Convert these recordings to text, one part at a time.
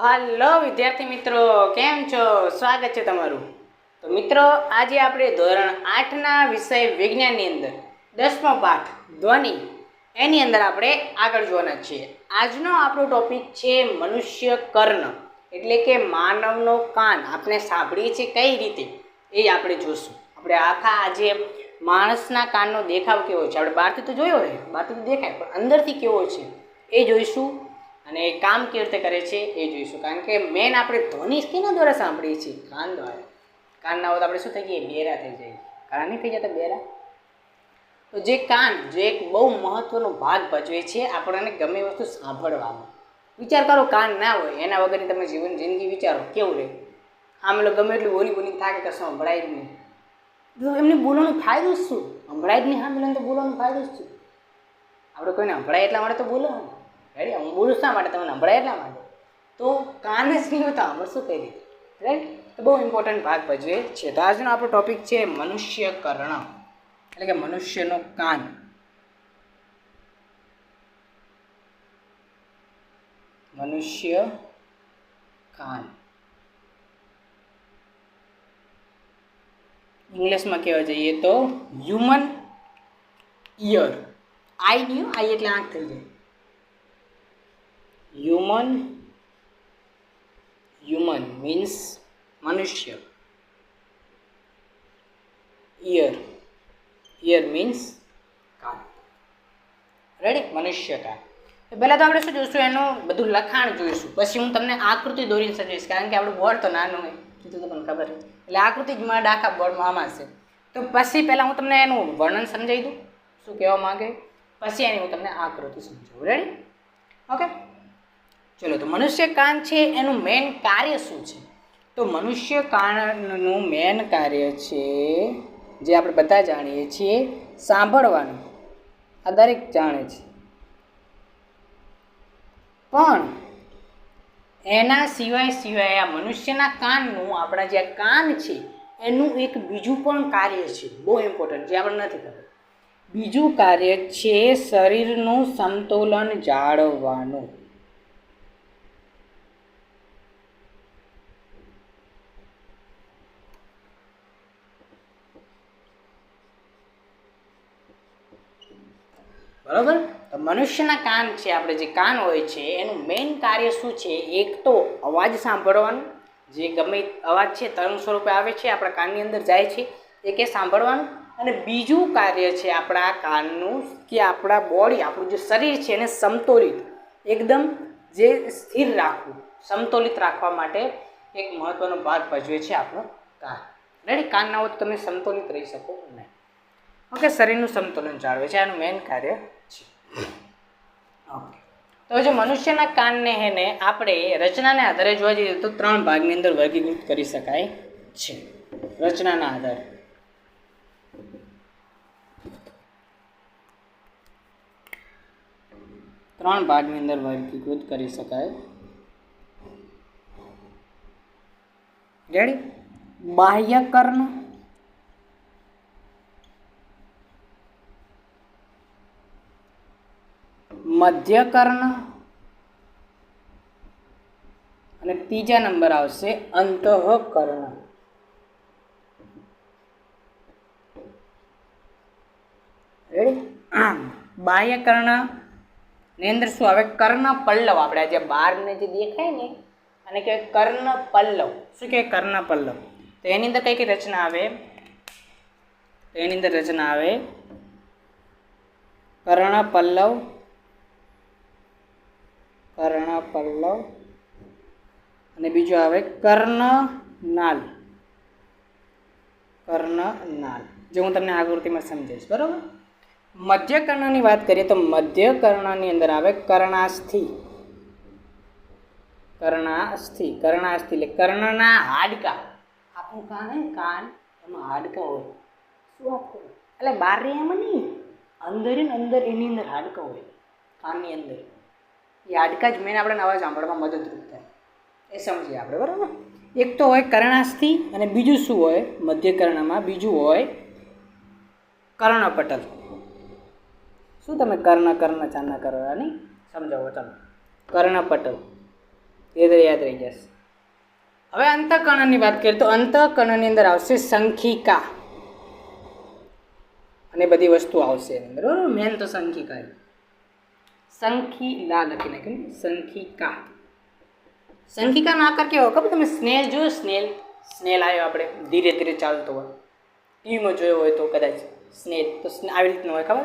Hello વિદ્યાર્થી મિત્રો, કેમ છો? સ્વાગત છે તમારું. તો મિત્રો, આજે આપણે ધોરણ આઠના વિષય વિજ્ઞાનની અંદર, દસમો પાઠ, ધ્વનિ, એની અંદર આપણે આગળ જોવાના છીએ. આજનો આપણો ટોપિક છે મનુષ્ય કર્ણ, એટલે કે માનવનો કાન. આપણે સાંભળીએ છીએ કઈ રીતે? એ આપણે જોશું. આપણે આખા આજે માણસના કાનનો દેખાવ કેવો છે? આપણે બહારથી તો જોયો હોય, બહારથી તો દેખાય, પણ અંદરથી કેવો છે? એ જોઈશું. અને એ કામ કેવી રીતે કરે છે એ જોઈશું. કારણ કે મેન આપણે ધ્વનિ કેના દ્વારા સાંભળીએ છીએ? કાન દ્વારા. કાન ના હોય તો આપણે શું થઈ જઈએ? બેરા થઈ જઈએ. કાન નહીં થઈ જતા બેરા? તો જે કાન, જે એક બહુ મહત્વનો ભાગ ભજવે છે આપણને ગમે વસ્તુ સાંભળવામાં. વિચાર કરો કાન ના હોય, એના વગરની તમે જીવન જિંદગી વિચારો, કેવું રહે? આમ લોકો ગમે એટલું બોલી બોલી થાકે કશું, સંભળાય જ નહીં. તો એમને બોલવાનો ફાયદો જ શું? સંભળાય જ નહીં, હા તો બોલવાનો ફાયદો જ શું? આપણે કોઈને સંભળાય એટલા માટે તો બોલો રેડી હું બોલું શા માટે? તમને સંભળાય એટલા માટે? તો કાન જ નહીં હોતા અમે શું કરી રાઈટ તો બહુ ઇમ્પોર્ટન્ટ ભાગ ભજવે છે. તો આજનો આપણો ટોપિક છે મનુષ્ય કર્ણ એટલે કે મનુષ્યનો કાન. મનુષ્ય કાન. ઇંગ્લિશમાં કહેવા જઈએ તો human ear eye new eye એટલે આંખ થઈ જાય. હ્યુમન હ્યુમન મીન્સ મનુષ્ય ઇયર ઇયર મીન્સ કાન. રેડી મનુષ્ય કાન પહેલાં તો આપણે શું જોઈશું? એનું બધું લખાણ જોઈશું. પછી હું તમને આકૃતિ દોરીને સમજીશ કારણ કે આપણું બોર્ડ તો નાનું હોય. કીધું તો તમને ખબર એટલે આકૃતિ જ મારા ડાખા બોર્ડમાં આમાં છે. તો પછી પહેલાં હું તમને એનું વર્ણન સમજાવી દઉં. શું કહેવા માગે? પછી એની હું તમને આકૃતિ સમજાવું. રેડી ઓકે ચલો, તો મનુષ્ય કાન છે, એનું મેન કાર્ય શું છે? તો મનુષ્ય કાનનું મેન કાર્ય છે, જે આપણે બધા જાણીએ છીએ, સાંભળવાનું. આ દરેક જાણે છે. પણ એના સિવાય સિવાય આ મનુષ્યના કાનનું, આપણા જે કાન છે, એનું એક બીજું પણ કાર્ય છે, બહુ ઇમ્પોર્ટન્ટ જે આપણે નથી ખબર. બીજું કાર્ય છે શરીરનું સંતુલન જાળવવાનું. બરાબર? તો મનુષ્યના કાન છે, આપણે જે કાન હોય છે, એનું મેઇન કાર્ય શું છે? એક તો અવાજ સાંભળવાનું. જે ગમે અવાજ છે તરંગ સ્વરૂપે આવે છે, આપણા કાનની અંદર જાય છે, એ કે સાંભળવાનું. અને બીજું કાર્ય છે, આપણા કાનનું કે આપણા બોડી આપણું જે શરીર છે, એને સમતોલિત. એકદમ જે સ્થિર રાખવું. સમતોલિત રાખવા માટે એક મહત્ત્વનો ભાગ ભજવે છે આપણો કાન. રેડી કાન ના હોય તો તમે સમતોલિત રહી શકો નહીં? ઓકે, શરીરનું સમતોલન જાળવે છે, આનું મેઇન કાર્ય તો જે મનુષ્યના કાનને હેને આપણે રચનાને આધારે જોવા જઈએ તો ત્રણ ભાગની અંદર વર્ગીકૃત કરી શકાય છે. રચનાના આધારે. ત્રણ ભાગની અંદર વર્ગીકૃત કરી શકાય. રેડી બાહ્ય મધ્યકર્ણ. અને ત્રીજા નંબર આવશે અંતઃકર્ણ. બાહ્યકર્ણની અંદર શું આવે? કર્ણ પલ્લવ આપણે જે બહારને જે દેખાય ને, અને કહેવાય કર્ણ પલ્લવ. શું કહેવાય કર્ણ પલ્લવ? તો એની અંદર કઈ કઈ રચના આવે? એની અંદર રચના આવે કર્ણ પલ્લવ કર્ણ પલ્લવ અને બીજો આવે કર્ણનાલ. કર્ણનાલ. જે હું તમને આકૃતિમાં સમજાવીશ, બરાબર? મધ્ય કર્ણની વાત કરીએ તો મધ્ય કર્ણની અંદર આવે કર્ણાસ્થિ. કર્ણાસ્થિ. કર્ણાસ્થિ એટલે કર્ણના હાડકા. આપણું કાન કાન. એમાં હાડકા હોય. શું આપવું એટલે બહાર એમાં નહીં. અંદર અંદર એની અંદર હાડકા હોય. કાનની અંદર. એ જ મેન આપણે અવાજ સાંભળવામાં મદદરૂપ થાય. એ સમજીએ આપણે, બરાબર? એક તો હોય કર્ણાસ્થિ અને બીજું શું હોય? મધ્યકર્ણમાં બીજું હોય કર્ણપટલ. શું તમે કર્ણ કર્ણ ચાના કરો નહીં સમજાવો તમે? કર્ણપટલ. એ ધીરે યાદ રહી જશે. હવે અંતઃકર્ણની વાત કરીએ તો અંતઃકર્ણની અંદર આવશે સંખિકા. અને બધી વસ્તુ આવશે બરાબર? મેન તો સંખિકા સંખીલા લખી નાખ્યું. સંખિકા સંખિકાનો આકાર કેવો ખબર? તમે સ્નેલ જોયો? સ્નેલ. સ્નેલ આવ્યો આપણે. ધીરે ધીરે ચાલતો હોય. ટીવીમાં જોયો હોય તો કદાચ સ્નેલ. તો આવી રીતનું હોય, ખબર?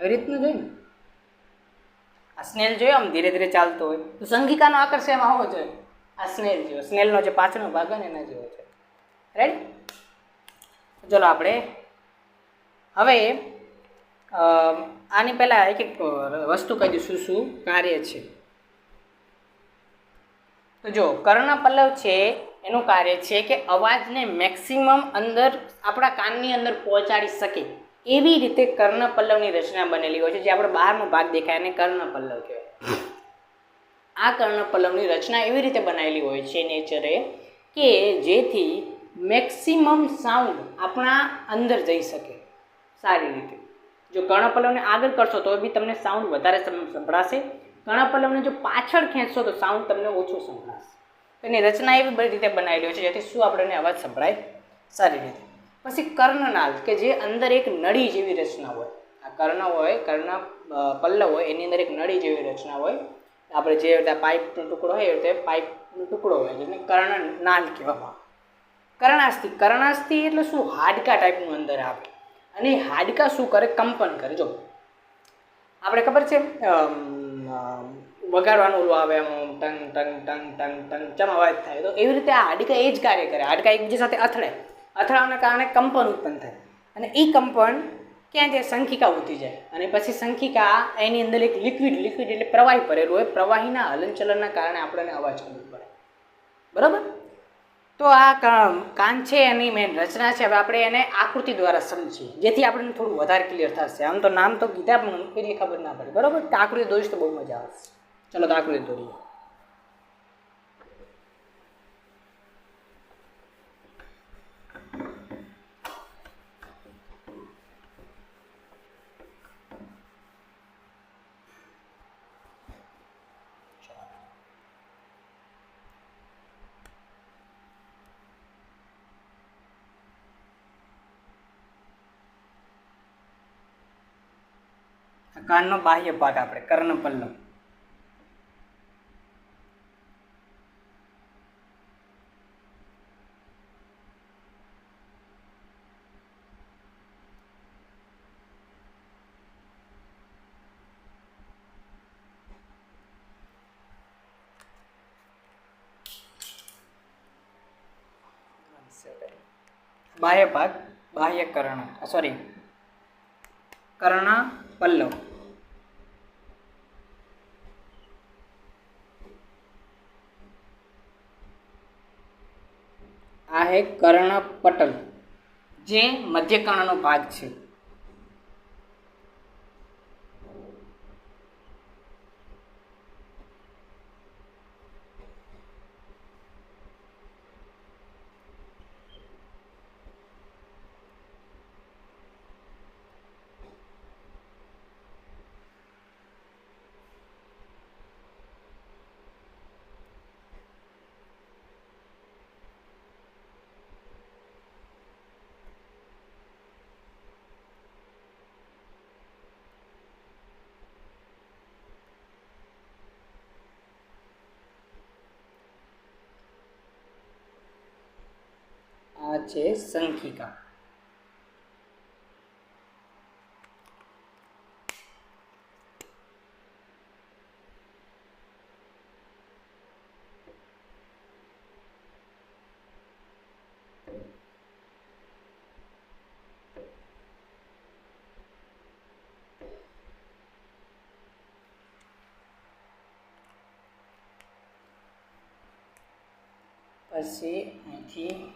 આવી રીતનું જોયું ને. આ સ્નેલ જોયો? આમ ધીરે ધીરે ચાલતો હોય. તો સંગીકાનો આકર્ષ એમાં હોવો જોઈએ આ સ્નેલ જેવો. સ્નેલનો જે પાછળનો ભાગ હોય ને એના જેવો છે. રાઈટ ચલો આપણે હવે આની પહેલાં એક એક વસ્તુ કહી દઉં શું કાર્ય છે. તો જો, કર્ણપલ્લવ છે, એનું કાર્ય છે કે અવાજને મેક્સિમમ અંદર, આપણા કાનની અંદર પહોંચાડી શકે. એવી રીતે કર્ણપલ્લવની રચના બનેલી હોય છે, જે આપણો બહારનો ભાગ દેખાય એને કર્ણપલ્લવ કહેવાય. આ કર્ણપલ્લવની રચના એવી રીતે બનાવેલી હોય છે નેચરે કે જેથી મેક્સિમમ સાઉન્ડ આપણા અંદર જઈ શકે. સારી રીતે. જો કર્ણપલ્લવને આગળ કરશો તો બી તમને સાઉન્ડ વધારે સંભળાશે. કર્ણપલ્લવને જો પાછળ ખેંચશો તો સાઉન્ડ તમને ઓછું સંભળાશે. એની રચના એવી બધી રીતે બનાવેલી હોય છે જેથી શું આપણને અવાજ સંભળાય? સારી રીતે. પછી કર્ણનાલ કે જે અંદર એક નળી જેવી રચના હોય. આ કર્ણ હોય, કર્ણ પલ્લવ હોય, એની અંદર એક નળી જેવી રચના હોય. આપણે જે રીતે પાઇપનો ટુકડો હોય એ રીતે પાઇપનો ટુકડો હોય એટલે કર્ણ નાલ કહેવામાં આવે. કર્ણાસ્થિ કર્ણાસ્થિ એટલે શું? હાડકા ટાઈપનું અંદર આવે. અને હાડકા શું કરે? કંપન કરે. જો, આપણે ખબર છે વગાડવાનું ઓલું આવે એમ, ટંગ ટંગ ટંગ ટંગ ટંગ ચમ અવાજ થાય, તો એવી રીતે આ હાડકા એ જ કાર્ય કરે. હાડકા એકબીજા સાથે અથડે અથડાવાના કારણે કંપન ઉત્પન્ન થાય. અને એ કંપન ક્યાં જાય સંખિકા ઉતી જાય. અને પછી સંખિકા એની અંદર એક લિક્વિડ લિક્વિડ એટલે પ્રવાહી ભરેલું હોય. પ્રવાહીના હલનચલનના કારણે આપણને અવાજ કરવો પડે. બરાબર? તો આ કાન છે એની મેન રચના છે. હવે આપણે એને આકૃતિ દ્વારા સમજીએ. જેથી આપણને થોડું વધારે ક્લિયર થશે. આમ તો નામ તો કીધા પણ એટલી ખબર ના પડે. બરાબર? આકૃતિ દોરીશ તો બહુ મજા આવશે. ચલો તો આકૃતિ દોરીએ આ કાનનો બાહ્ય ભાગ આપણે કર્ણપલ્લવ. બાહ્ય ભાગ બાહ્ય કર્ણ સોરી કર્ણ પલ્લવ આ હે કર્ણપટલ જે મધ્યકર્ણનો ભાગ છે આ છે સંખિકા. પછી અહીંથી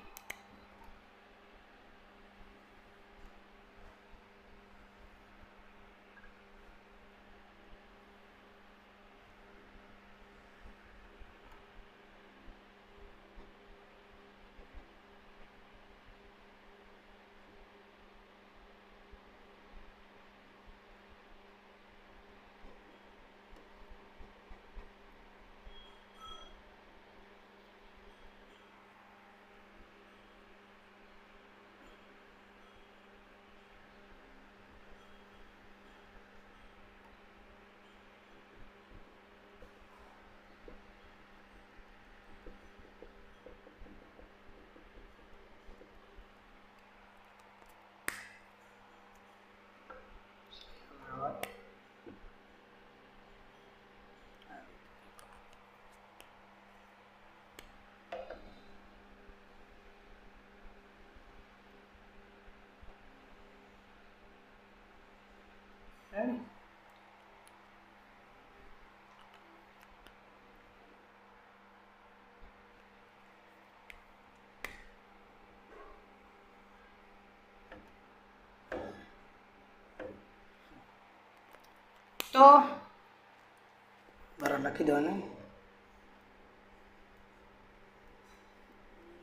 બરાબર લખી દેવાનું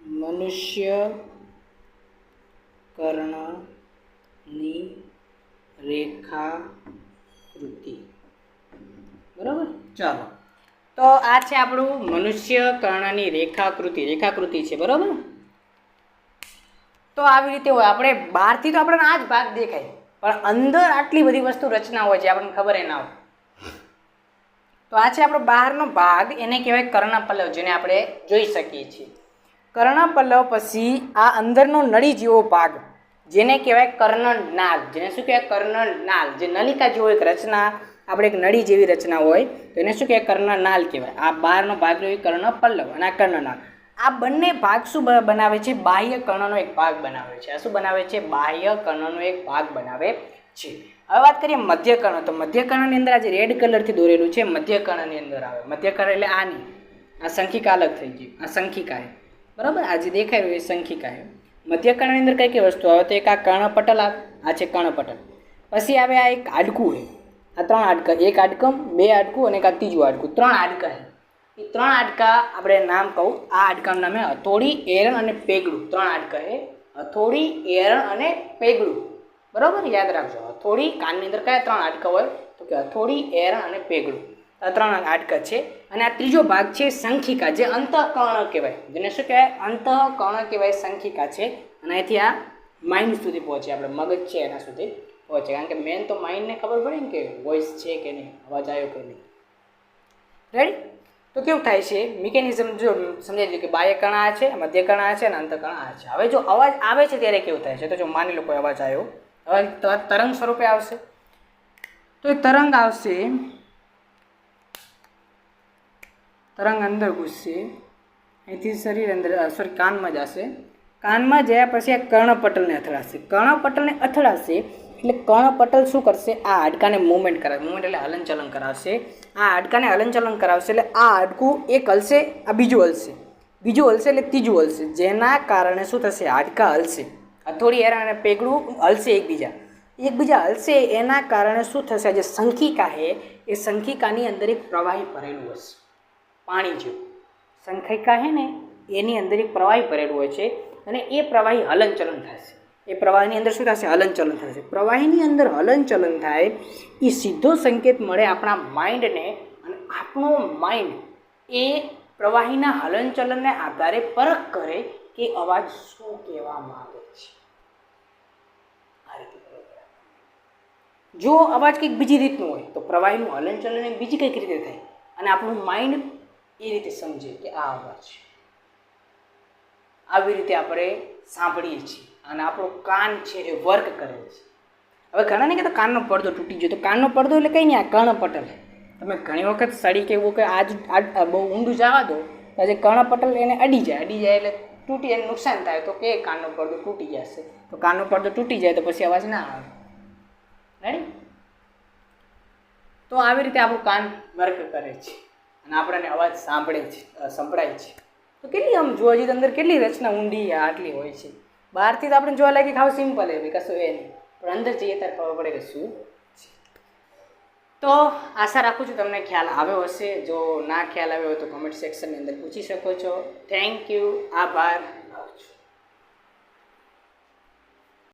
મનુષ્ય કર્ણની રેખા કૃતિ બરાબર ચાલો તો આ છે આપણું મનુષ્ય કર્ણની રેખાકૃતિ. રેખાકૃતિ છે બરાબર? તો આવી રીતે હોય. આપણે બહારથી તો આપણને આ જ ભાગ દેખાય. પણ અંદર આટલી બધી વસ્તુ રચના હોય છે, આપણને ખબર એ ના હોય. તો આ છે આપણો બહારનો ભાગ, એને કહેવાય કર્ણપલ્લવ, જેને આપણે જોઈ શકીએ છીએ. કર્ણપલ્લવ પછી આ અંદરનો નળી જેવો ભાગ, જેને કહેવાય કર્ણનાલ જેને શું કહેવાય કર્ણનાલ જે નલિકા જેવો એક રચના, આપણે એક નળી જેવી રચના હોય, તો એને શું કહેવાય કર્ણનાલ કહેવાય. આ બહારનો ભાગ રહ્યો કર્ણપલ્લવ અને આ કર્ણનાલ આ બંને ભાગ શું બનાવે છે? બાહ્ય કર્ણનો એક ભાગ બનાવે છે. આ શું બનાવે છે? બાહ્ય કર્ણનો એક ભાગ બનાવે છે. હવે વાત કરીએ મધ્યકર્ણ તો મધ્યકર્ણની અંદર આજે રેડ કલરથી દોરેલું છે. મધ્યકર્ણની અંદર આવે. મધ્યકર્ણ એટલે આની. આ સંખિકા અલગ થઈ ગઈ. આ સંખિકા બરાબર? આજે દેખાય રહ્યું એ સંખિકા છે મધ્યકર્ણની અંદર કઈ કઈ વસ્તુ આવે? તો એક આ કર્ણપટલ આવે. આ છે કર્ણપટલ. પછી આવે આ એક આડકું છે આ ત્રણ આડકા એક આડકમ બે આડકું અને એક આ ત્રીજું આડકું ત્રણ આડકા છે. એ ત્રણ આટકા આપણે નામ કહું. આ આટકાનું નામ હથોડી, એરણ અને પેગડું. ત્રણ આટકા છે. હથોડી, એરણ અને પેગડું. બરાબર? યાદ રાખજો. હથોડી, કાનની અંદર કયા ત્રણ આટકા હોય? તો કે હથોડી, એરણ અને પેગડું. આ ત્રણ આટકા છે. અને આ ત્રીજો ભાગ છે સંખિકા, જે અંતઃકર્ણ કહેવાય. જેને શું કહેવાય? અંતઃકર્ણ કહેવાય સંખિકા છે. અને અહીંથી આ માઇન્ડ સુધી પહોંચે. આપણે મગજ છે એના સુધી પહોંચે. કારણ કે મેન તો માઇન્ડને ખબર પડે ને કે વોઇસ છે કે નહીં? અવાજ આવ્યો કે નહીં? રેડી તો કેવું થાય છે? મિકેનિઝમ જો સમજાઈ લો કે બાહ્ય કણા છે, મધ્ય કણા છે અને અંત કણા છે. હવે જો અવાજ આવે છે ત્યારે કેવું થાય છે? તો જો માની લો કોઈ અવાજ આવ્યો. અવાજ તરંગ સ્વરૂપે આવશે. તો એ તરંગ આવશે. તરંગ અંદર ઘૂસશે. અહીંથી શરીર અંદર સોરી કાનમાં જશે. કાનમાં જયા પછી આ કર્ણપટલને અથડાશે. કર્ણપટલને અથડાશે એટલે કર્ણપટલ શું કરશે? આ હાડકાને મૂવમેન્ટ કરાવે મૂવમેન્ટ એટલે હલનચલન કરાવશે. આ હાડકાને હલનચલન કરાવશે એટલે આ હાડકું એક હલશે, આ બીજું હલશે. બીજું હલશે એટલે ત્રીજું હલશે. જેના કારણે શું થશે? હાડકા હલશે. હથોડી હેરા અને પેગડું હલશે એકબીજા. એકબીજા હલશે, એના કારણે શું થશે? જે સંખિકા છે એ સંખિકાની અંદર એક પ્રવાહી ભરેલું હશે પાણી જેવું. સંખિકા છે ને, એની અંદર એક પ્રવાહી ભરેલું હોય છે અને એ પ્રવાહી હલનચલન થશે એ પ્રવાહની અંદર શું થશે? હલનચલન થશે. પ્રવાહીની અંદર હલનચલન થાય, એ સીધો સંકેત મળે આપણા માઇન્ડને અને આપણો માઇન્ડ એ પ્રવાહીના હલનચલનને આધારે પરખ કરે કે અવાજ શું કહેવા માંગે છે. જો અવાજ કંઈક બીજી રીતનું હોય, તો પ્રવાહીનું હલનચલન બીજી કંઈક રીતે થાય અને આપણું માઇન્ડ એ રીતે સમજે કે આ અવાજ આવી રીતે આપણે સાંભળીએ છીએ. અને આપણું કાન છે એ વર્ક કરે છે. હવે ઘણા નહીં કહેતા કાનનો પડદો તૂટી ગયો. તો કાનનો પડદો એટલે કંઈ નહીં, આ કર્ણપટલ. તમે ઘણી વખત સડી કે એવું કે આજ આ બહુ ઊંડું જવા દો, તો આજે કર્ણપટલ એને અડી જાય. અડી જાય એટલે તૂટી એને નુકસાન થાય. તો કે કાનનો પડદો તૂટી જશે? તો કાનનો પડદો તૂટી જાય તો પછી અવાજ ના આવે. રેડી તો આવી રીતે આપણું કાન વર્ક કરે છે. અને આપણને અવાજ સાંભળે છે સંભળાય છે. તો કેટલી આમ જોવા જઈએ તો અંદર કેટલી રચના ઊંડી, આટલી હોય છે. બહારથી તો આપણે જોવા લાગી ખાવ સિમ્પલ એ કશું એ નહીં. પણ અંદર જઈએ ત્યારે ખબર પડે કે શું તો આશા રાખું છું તમને ખ્યાલ આવ્યો હશે. જો ના ખ્યાલ આવ્યો હોય તો કમેન્ટ સેક્શનની અંદર પૂછી શકો છો. થેન્ક યુ આભાર.